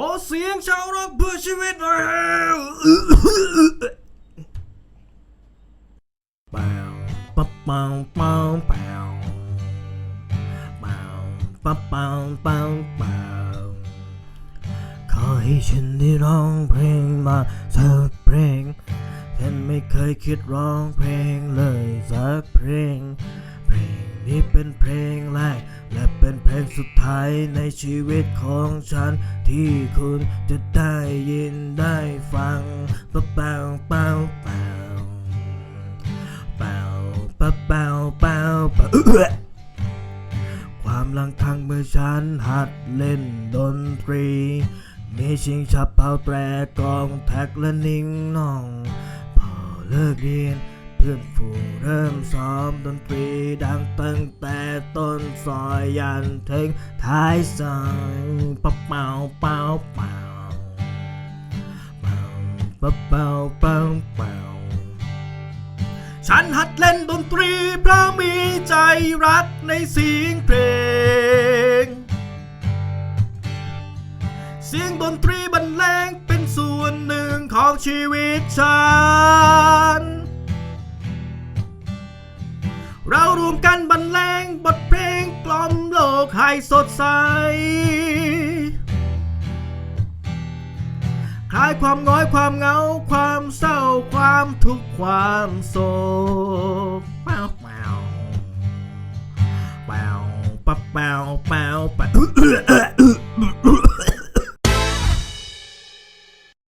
ขอเสียงชาวร็อกเพื่อชีวิตหน่อยเปล่าปะเปล่าเปล่าเปล่าเปล่าปะเปล่าเปล่าเปล่าขอให้ฉันได้ร้องเพลงมาสักเพลง ฉันไม่เคยคิดร้องเพลงเลยสักเพลง นี้เป็นเพลงแรก และเป็นเพลงสุดท้ายในชีวิตของฉัน ที่คุณจะได้ยินได้ฟังปะเป่าเป่าเป่าเป่าปะเป่าเป่าเป่าความลังคังเมื่อฉันหัดเล่นดนตรี มีชิงชับเป่าแตรกองแท็กและนิ่งน้อง พอเลิกเรียน เพื่อนฝูงเริ่มซ้อมดนตรีดังตั้งแต่ต้นซอยยันถึงท้ายซอยปะเป่าเป่าเป่าเป่าปะเป่าเป่าเป่าฉันหัดเล่นดนตรีเพราะมีใจรักในเสียงเพลง เสียงดนตรีบรรเลงเป็นส่วนหนึ่งของชีวิตฉัน วมกันบรรเลงบทเพลงกล่อมโลกให้สดใส คลายความง้อยความเหงา ความเศร้าความทุกข์ความโศกเป้าเป้าเป้าเป้าเป้าเป้าเป้า